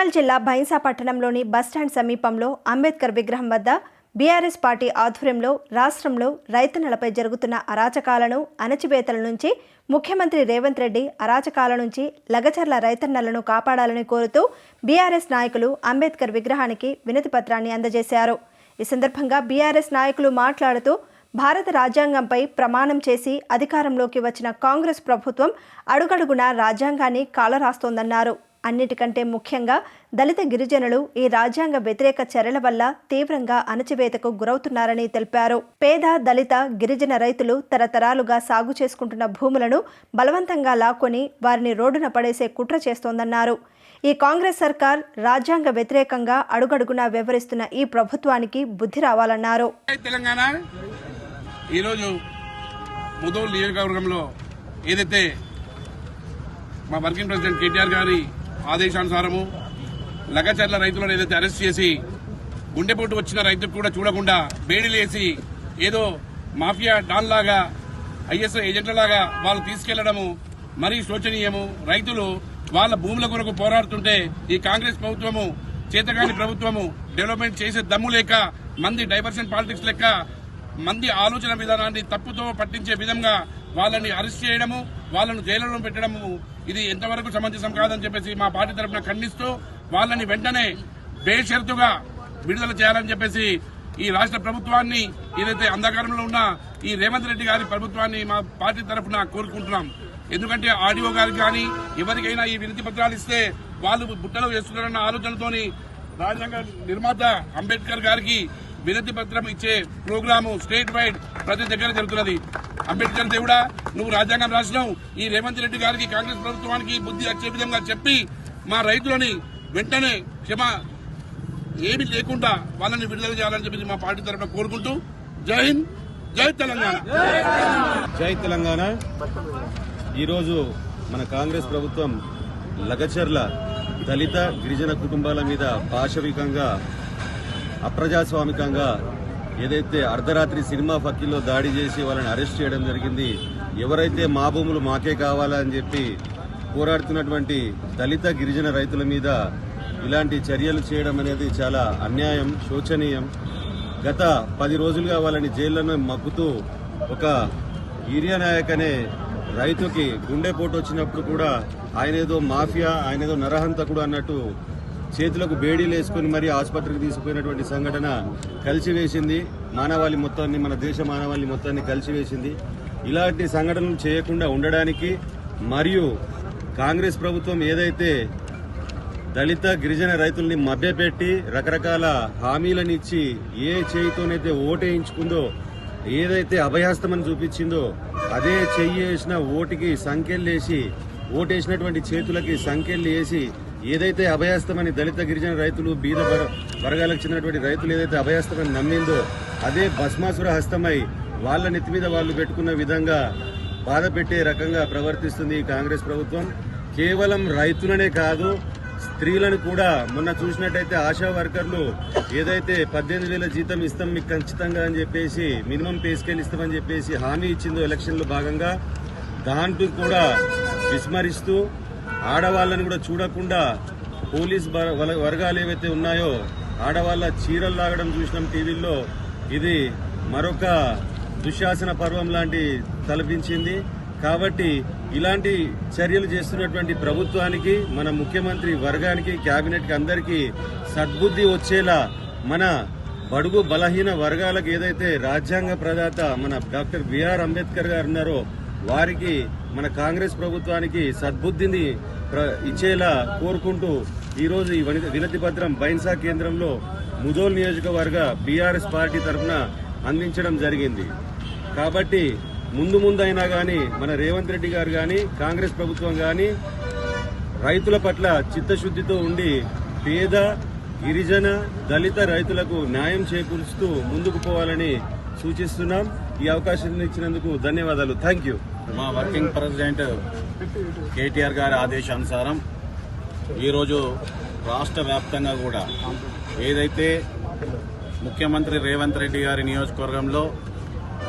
నిర్మల్ జిల్లా భైంసా పట్టణంలోని బస్టాండ్ సమీపంలో అంబేద్కర్ విగ్రహం వద్ద బీఆర్ఎస్ పార్టీ ఆధ్వర్యంలో రాష్ట్రంలో రైతన్నలపై జరుగుతున్న అరాచకాలను అణచివేతల నుంచి ముఖ్యమంత్రి రేవంత్ రెడ్డి అరాచకాల నుంచి లగచర్ల రైతన్నలను కాపాడాలని కోరుతూ బీఆర్ఎస్ నాయకులు అంబేద్కర్ విగ్రహానికి వినతి పత్రాన్ని అందజేశారు. ఈ సందర్భంగా బీఆర్ఎస్ నాయకులు మాట్లాడుతూ భారత రాజ్యాంగంపై ప్రమాణం చేసి అధికారంలోకి వచ్చిన కాంగ్రెస్ ప్రభుత్వం అడుగడుగునా రాజ్యాంగాన్ని కాలరాస్తోందన్నారు. అన్నిటికంటే ముఖ్యంగా దళిత గిరిజనులు ఈ రాజ్యాంగ వ్యతిరేక చర్యల వల్ల తీవ్రంగా అణచివేతకు గురవుతున్నారని తెలిపారు. పేద దళిత గిరిజన రైతులు తరతరాలుగా సాగు చేసుకుంటున్న భూములను బలవంతంగా లాక్కొని వారిని రోడ్డున పడేసే కుట్ర చేస్తోందన్నారు. ఈ కాంగ్రెస్ సర్కార్ రాజ్యాంగ వ్యతిరేకంగా అడుగడుగునా వ్యవహరిస్తున్న ఈ ప్రభుత్వానికి బుద్ధి రావాలన్నారు. తెలంగాణ. ఈరోజు ముదోల్ నియోజకవర్గంలో ఏదైతే మా వర్కింగ్ ప్రెసిడెంట్ కేటీఆర్ గారి ఆదేశానుసారము లగచర్ల రైతులను ఏదైతే అరెస్ట్ చేసి గుండెపోటు వచ్చిన రైతుకు కూడా చూడకుండా బేడీలేసి ఏదో మాఫియా డాన్ లాగా ఐఎస్ ఏజెంట్ల లాగా వాళ్ళు తీసుకెళ్ళడము మరీ శోచనీయము. రైతులు వాళ్ళ భూముల కొరకు పోరాడుతుంటే ఈ కాంగ్రెస్ ప్రభుత్వము చేతగాని ప్రభుత్వము డెవలప్మెంట్ చేసే దమ్ము లేక మంది డైవర్షన్ పాలిటిక్స్ లెక్క మంది ఆలోచన విధానాన్ని తప్పుతో పట్టించే విధంగా వాళ్ళని అరెస్ట్ చేయడము వాళ్ళను జైలులో పెట్టడము ఇది ఎంతవరకు సమంజసం కాదని చెప్పేసి మా పార్టీ తరఫున ఖండిస్తూ వాళ్ళని వెంటనే బేషరతుగా విడుదల చేయాలని చెప్పేసి ఈ రాష్ట్ర ప్రభుత్వాన్ని ఏదైతే అంధకారంలో ఉన్న ఈ రేవంత్ రెడ్డి గారి ప్రభుత్వాన్ని మా పార్టీ తరఫున కోరుకుంటున్నాం. ఎందుకంటే ఆడియో గారికి కానీ ఎవరికైనా ఈ వినతి పత్రాలు ఇస్తే వాళ్ళు బుట్టలు వేస్తున్నారన్న ఆలోచనతోని రాజ్యాంగ నిర్మాత అంబేద్కర్ గారికి వినతి పత్రం ఇచ్చే ప్రోగ్రాము స్టేట్ వైడ్ ప్రతి దగ్గర జరుగుతున్నది. అంబేద్కర్ దేవుడా నువ్వు రాజ్యాంగం రాసినావు. ఈ రేవంత్ రెడ్డి గారికి కాంగ్రెస్ ప్రభుత్వానికి బుద్ధి వచ్చే విధంగా చెప్పి మా రైతులని వెంటనే క్షమ ఏమీ లేకుండా వాళ్ళని విడుదల చేయాలని చెప్పి మా పార్టీ తరఫున కోరుకుంటూ జై హింద్ జై తెలంగాణ. జై తెలంగాణ. ఈరోజు మన కాంగ్రెస్ ప్రభుత్వం లగచర్ల దళిత గిరిజన కుటుంబాల మీద పాశవికంగా అప్రజాస్వామికంగా ఏదైతే అర్ధరాత్రి సినిమా ఫక్కీలో దాడి చేసి వాళ్ళని అరెస్ట్ చేయడం జరిగింది ఎవరైతే మా భూములు మాకే కావాలని చెప్పి పోరాడుతున్నటువంటి దళిత గిరిజన రైతుల మీద ఇలాంటి చర్యలు చేయడం అనేది చాలా అన్యాయం శోచనీయం. గత పది రోజులుగా వాళ్ళని జైళ్ళను మగ్గుతూ ఒక ఈరియా నాయక్ అనే రైతుకి గుండెపోటు వచ్చినప్పుడు కూడా ఆయన ఏదో మాఫియా ఆయన ఏదో నరహంతకుడు అన్నట్టు చేతులకు బేడీలు వేసుకుని మరీ ఆసుపత్రికి తీసుకుపోయినటువంటి సంఘటన కలిసివేసింది మానవాళి మొత్తాన్ని మన దేశ మానవాళి మొత్తాన్ని కలిసివేసింది ఇలాంటి సంఘటనలు చేయకుండా ఉండడానికి మరియు కాంగ్రెస్ ప్రభుత్వం ఏదైతే దళిత గిరిజన రైతుల్ని మభ్యపెట్టి రకరకాల హామీలను ఇచ్చి ఏ చేయితోనైతే ఓటేయించుకుందో ఏదైతే అభయాస్తమని చూపించిందో అదే చెయ్యి వేసిన ఓటికి సంఖ్యలేసి ఓటేసినటువంటి చేతులకి సంఖ్యలు వేసి ఏదైతే అభయాస్తమని దళిత గిరిజన రైతులు బీద వర- వర్గాలకు చెందినటువంటి రైతులు ఏదైతే అభయాస్తమని నమ్మిందో అదే భస్మాసుర హస్తమై వాళ్ళ నెత్తి మీద వాళ్ళు పెట్టుకున్న విధంగా బాధ పెట్టే రకంగా ప్రవర్తిస్తుంది ఈ కాంగ్రెస్ ప్రభుత్వం. కేవలం రైతులనే కాదు స్త్రీలను కూడా మొన్న చూసినట్టయితే ఆశా వర్కర్లు ఏదైతే పద్దెనిమిది వేల జీతం ఇస్తాం మీకు ఖచ్చితంగా అని చెప్పేసి మినిమం పే స్కేల్ ఇస్తామని చెప్పేసి హామీ ఇచ్చిందో ఎలక్షన్లో భాగంగా దాంట్లో కూడా విస్మరిస్తూ ఆడవాళ్ళని కూడా చూడకుండా పోలీస్ వల- వర్గాలు ఏవైతే ఉన్నాయో ఆడవాళ్ళ చీరలు లాగడం చూసినాం టీవీల్లో. ఇది మరొక దుశ్శాసన పర్వం లాంటి తలపించింది. కాబట్టి ఇలాంటి చర్యలు చేస్తున్నటువంటి ప్రభుత్వానికి మన ముఖ్యమంత్రి వర్గానికి కేబినెట్కి అందరికీ సద్బుద్ధి వచ్చేలా మన బడుగు బలహీన వర్గాలకు ఏదైతే రాజ్యాంగ ప్రదాత మన డాక్టర్ బిఆర్ అంబేద్కర్ గారు ఉన్నారో వారికి మన కాంగ్రెస్ ప్రభుత్వానికి సద్బుద్ధిని ప్ర- ఇచ్చేలా కోరుకుంటూ ఈరోజు ఈ వని- వినతి పత్రం బైన్సా కేంద్రంలో ముదోల్ నియోజకవర్గ బీఆర్ఎస్ పార్టీ తరఫున అందించడం జరిగింది. కాబట్టి ముందు ముందైనా కానీ మన రేవంత్ రెడ్డి గారు కానీ కాంగ్రెస్ ప్రభుత్వం కానీ రైతుల పట్ల చిత్తశుద్ధితో ఉండి పేద గిరిజన దళిత రైతులకు న్యాయం చేకూరుస్తూ ముందుకు పోవాలని సూచిస్తున్నాం. ఈ అవకాశం ఇచ్చినందుకు ధన్యవాదాలు. థ్యాంక్ యూ మా వర్కింగ్ ప్రెసిడెంట్ కేటీఆర్ గారి ఆదేశానుసారం ఈరోజు రాష్ట్ర వ్యాప్తంగా కూడా ఏదైతే ముఖ్యమంత్రి రేవంత్ రెడ్డి గారి నియోజకవర్గంలో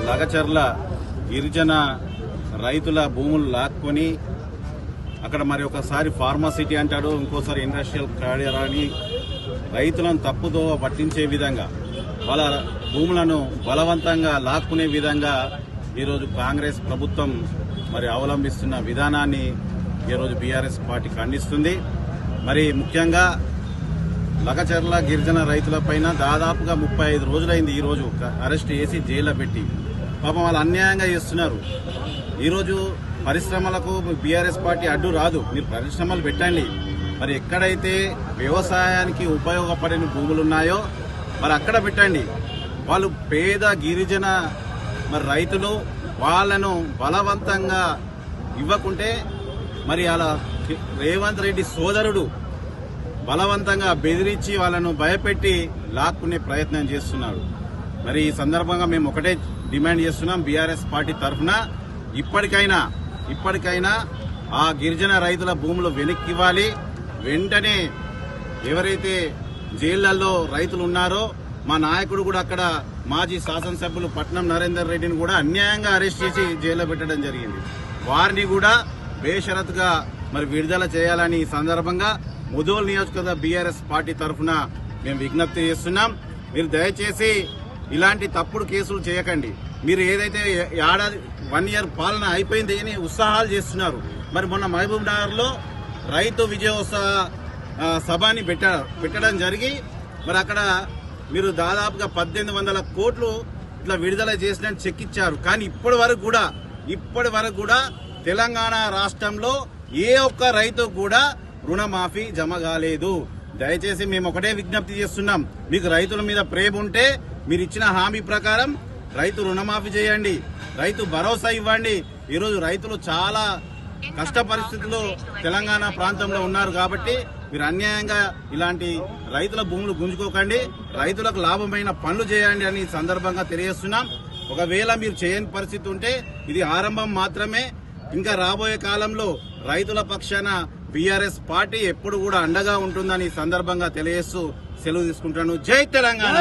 లగచర్ల గిరిజన రైతుల భూములు లాక్కొని అక్కడ మరి ఒకసారి ఫార్మాసిటీ అంటాడు ఇంకోసారి ఇండస్ట్రియల్ కార్యాలని అని రైతులను తప్పుదో పట్టించే విధంగా వాళ్ళ భూములను బలవంతంగా లాక్కునే విధంగా ఈరోజు కాంగ్రెస్ ప్రభుత్వం మరి అవలంబిస్తున్న విధానాన్ని ఈరోజు బీఆర్ఎస్ పార్టీ ఖండిస్తుంది మరి ముఖ్యంగా లగచర్ల గిరిజన రైతులపైన దాదాపుగా ముప్పై ఐదు రోజులైంది ఈరోజు అరెస్ట్ చేసి జైల్లో పెట్టి. పాపం వాళ్ళు అన్యాయంగా చేస్తున్నారు. ఈరోజు పరిశ్రమలకు బీఆర్ఎస్ పార్టీ అడ్డు రాదు. మీరు పరిశ్రమలు పెట్టండి. మరి ఎక్కడైతే వ్యవసాయానికి ఉపయోగపడిన భూములు ఉన్నాయో మరి అక్కడ పెట్టండి. వాళ్ళు పేద గిరిజన మరి రైతులు వాళ్ళను బలవంతంగా ఇవ్వకుంటే మరి అలా రేవంత్ రెడ్డి సోదరుడు బలవంతంగా బెదిరించి వాళ్ళను భయపెట్టి లాక్కునే ప్రయత్నం చేస్తున్నాడు. మరి ఈ సందర్భంగా మేము ఒకటే డిమాండ్ చేస్తున్నాం బీఆర్ఎస్ పార్టీ తరఫున ఇప్పటికైనా ఇప్పటికైనా ఆ గిరిజన రైతుల భూములు వెనక్కి ఇవ్వాలి. వెంటనే ఎవరైతే జైళ్ళలో రైతులు ఉన్నారో మా నాయకుడు కూడా అక్కడ మాజీ శాసనసభ్యులు పట్నం నరేందర్ రెడ్డిని కూడా అన్యాయంగా అరెస్ట్ చేసి జైల్లో పెట్టడం జరిగింది. వారిని కూడా బేషరత్గా మరి విడుదల చేయాలని ఈ సందర్భంగా ముదోల్ నియోజకవర్గ బీఆర్ఎస్ పార్టీ తరఫున మేము విజ్ఞప్తి చేస్తున్నాం. మీరు దయచేసి ఇలాంటి తప్పుడు కేసులు చేయకండి. మీరు ఏదైతే ఏడాది వన్ ఇయర్ పాలన అయిపోయింది అని ఉత్సాహాలు చేస్తున్నారు. మరి మొన్న మహబూబ్ నగర్లో రైతు విజయోత్సవ సభని పెట్ట పెట్టడం జరిగి మరి అక్కడ మీరు దాదాపుగా పద్దెనిమిది వందల కోట్లు ఇట్లా విడుదల చేసిన చెక్ ఇచ్చారు కానీ ఇప్పటి వరకు కూడా ఇప్పటి వరకు కూడా తెలంగాణ రాష్ట్రంలో ఏ ఒక్క రైతు కూడా రుణమాఫీ జమ కాలేదు. దయచేసి మేము ఒకటే విజ్ఞప్తి చేస్తున్నాం. మీకు రైతుల మీద ప్రేమ ఉంటే మీరు ఇచ్చిన హామీ ప్రకారం రైతు రుణమాఫీ చేయండి. రైతు భరోసా ఇవ్వండి. ఈరోజు రైతులు చాలా కష్ట పరిస్థితుల్లో తెలంగాణ ప్రాంతంలో ఉన్నారు కాబట్టి మీరు అన్యాయంగా ఇలాంటి రైతుల భూములు గుంజుకోకండి రైతులకు లాభమైన పనులు చేయండి అని సందర్భంగా తెలియజేస్తున్నాం. ఒకవేళ మీరు చేయని పరిస్థితి ఉంటే ఇది ఆరంభం మాత్రమే. ఇంకా రాబోయే కాలంలో రైతుల పక్షాన బీఆర్ఎస్ పార్టీ ఎప్పుడు కూడా అండగా ఉంటుందని సందర్భంగా తెలియజేస్తూ సెలవు తీసుకుంటాను జై తెలంగాణ!